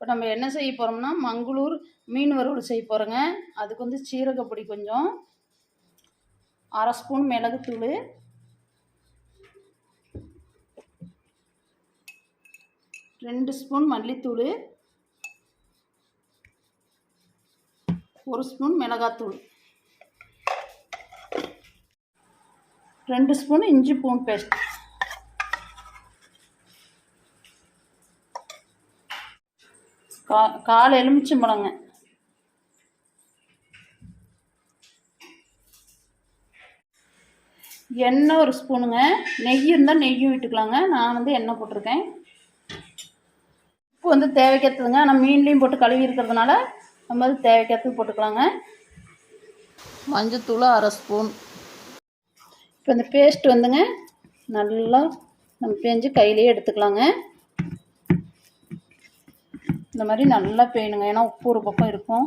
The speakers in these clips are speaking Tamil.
இப்போ நம்ம என்ன செய்ய போகிறோம்னா மங்களூர் மீன் வறுவல் செய்ய போகிறோங்க அதுக்கு வந்து சீரகப்பொடி கொஞ்சம் அரை ஸ்பூன் மிளகுத்தூள் ரெண்டு ஸ்பூன் மல்லித்தூள் ஒரு ஸ்பூன் மிளகாத்தூள் ரெண்டு ஸ்பூன் இஞ்சி பூண்டு பேஸ்ட் கா கால் எலுமிச்சம்பழங்க எண்ணெய் ஒரு ஸ்பூனுங்க. நெய் இருந்தால் நெய்யும் விட்டுக்கலாங்க. நான் வந்து எண்ணெய் போட்டிருக்கேன். உப்பு வந்து தேவைக்கேற்றதுங்க ஆனால் மீன்லேயும் போட்டு கழுவி இருக்கிறதுனால நம்ம வந்து தேவைக்கேற்றது போட்டுக்கலாங்க. மஞ்சத்தூள் அரை ஸ்பூன். இப்போ இந்த பேஸ்ட் வந்துங்க. நல்லா நம்ம பேஞ்சு கையிலேயே எடுத்துக்கலாங்க. இந்த மாதிரி நல்லா பேயணுங்க ஏன்னா உப்பு ஒரு பக்கம் இருக்கும்.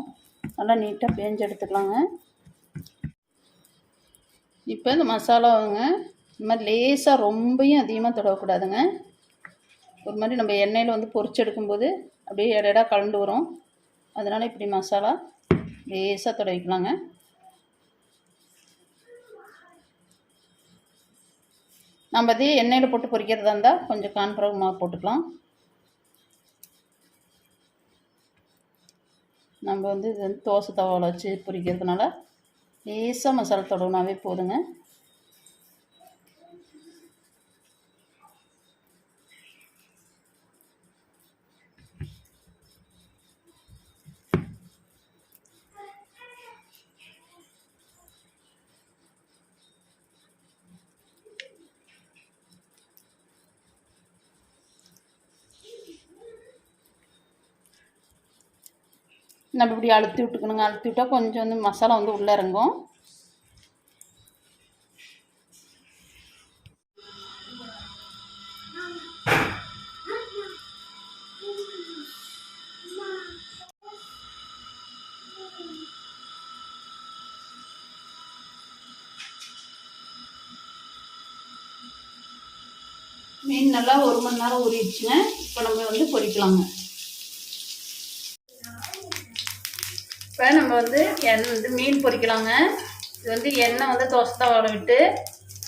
நல்லா நீட்டாக பேஞ்சு எடுத்துக்கலாங்க. இப்போ இந்த மசாலாவுங்க இந்த மாதிரி லேசாக ரொம்பையும் அதிகமாக தடவக்கூடாதுங்க. ஒரு மாதிரி நம்ம எண்ணெயில் வந்து பொறிச்சு எடுக்கும்போது அப்படியே இடையிடா கலந்து வரும். அதனால் இப்படி மசாலா லேசாக தடவிக்கலாங்க. நம்ம இதே எண்ணெயில் போட்டு பொரிக்கிறதா இருந்தால் கொஞ்சம் கான்ஃப்ளவர் மாவு போட்டுக்கலாம். நம்ம வந்து இது வந்து தோசை தவாவில் வச்சு பொரிக்கிறதுனால லேசாக மசாலா தடவுனாவே போதுங்க. நம்ம இப்படி அழுத்தி விட்டுக்கணுங்க. அழுத்தி விட்டால் கொஞ்சம் வந்து மசாலா வந்து உள்ளே இறங்கும். மீன் நல்லா ஒரு மணி நேரம் ஊறிடுச்சுங்க. இப்போ நம்ம வந்து பொரிக்கலாங்க. இப்போ நம்ம வந்து எண்ணெய் வந்து மீன் பொரிக்கலாங்க. இது வந்து எண்ணெய் வந்து தோசை தவாவில் விட்டு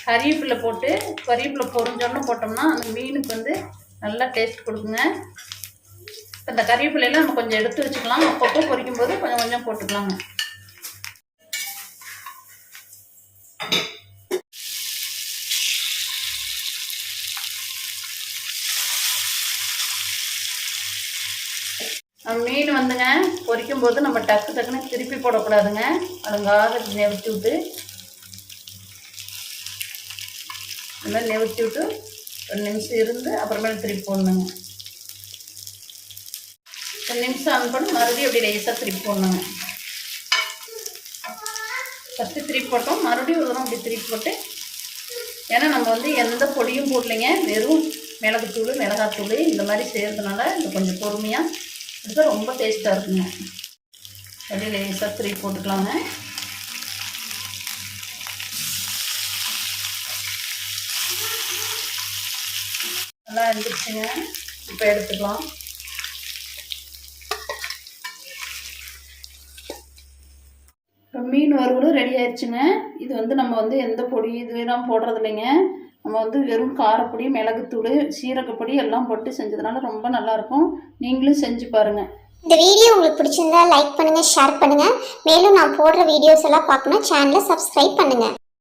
கறிவேப்பிலை போட்டு கறிவேப்பிலை பொறிஞ்சோன்னு போட்டோம்னா அந்த மீனுக்கு வந்து நல்லா டேஸ்ட் கொடுக்குங்க. இப்போ இந்த கறிவேப்பிலையெல்லாம் நம்ம கொஞ்சம் எடுத்து வச்சுக்கலாம். அப்பப்போ பொரிக்கும் போது கொஞ்சம் கொஞ்சம் போட்டுக்கலாங்க. மீன் வந்துங்க பொரிக்கும் போது நம்ம டக்கு டக்குன்னு திருப்பி போடக்கூடாதுங்க. அழுங்காக நெவிச்சு விட்டு இந்த மாதிரி நெவிச்சு விட்டு ஒரு நிமிஷம் இருந்து அப்புறமேல திருப்பி போடணுங்க. ஒரு நிமிஷம் ஆன் பண்ணி மறுபடியும் அப்படி லேசாக திருப்பி போடணுங்க. ஃபஸ்ட்டு திருப்பி போட்டோம். மறுபடியும் ஒரு தரம் அப்படி திருப்பி போட்டு ஏன்னா நம்ம வந்து எந்த பொடியும் போடலைங்க. வெறும் மிளகுத்தூள் மிளகாத்தூள் இந்த மாதிரி செய்கிறதுனால இது கொஞ்சம் பொறுமையாக இது ரொம்ப டேஸ்ட்டாக இருக்குங்க. அப்படியே லேசாக திருப்பி போட்டுக்கலாங்க. நல்லா இருந்துச்சுங்க. இப்போ எடுத்துக்கலாம். இப்போ மீன் வறுவலும் ரெடி ஆயிடுச்சுங்க. இது வந்து நம்ம வந்து எந்த பொடி இதுலாம் போடுறது இல்லைங்க. நம்ம வந்து வெறும் காரப்பொடி மிளகுத்தூள் சீரகப்பொடி எல்லாம் போட்டு செஞ்சதுனால ரொம்ப நல்லாயிருக்கும். நீங்களும் செஞ்சு பாருங்கள் இந்த வீடியோ உங்களுக்கு பிடிச்சிருந்தா லைக் பண்ணுங்கள் ஷேர் பண்ணுங்கள் மேலும் நான் போடுற வீடியோஸ் எல்லாம் பார்க்கணும் சேனலை சப்ஸ்கிரைப் பண்ணுங்கள்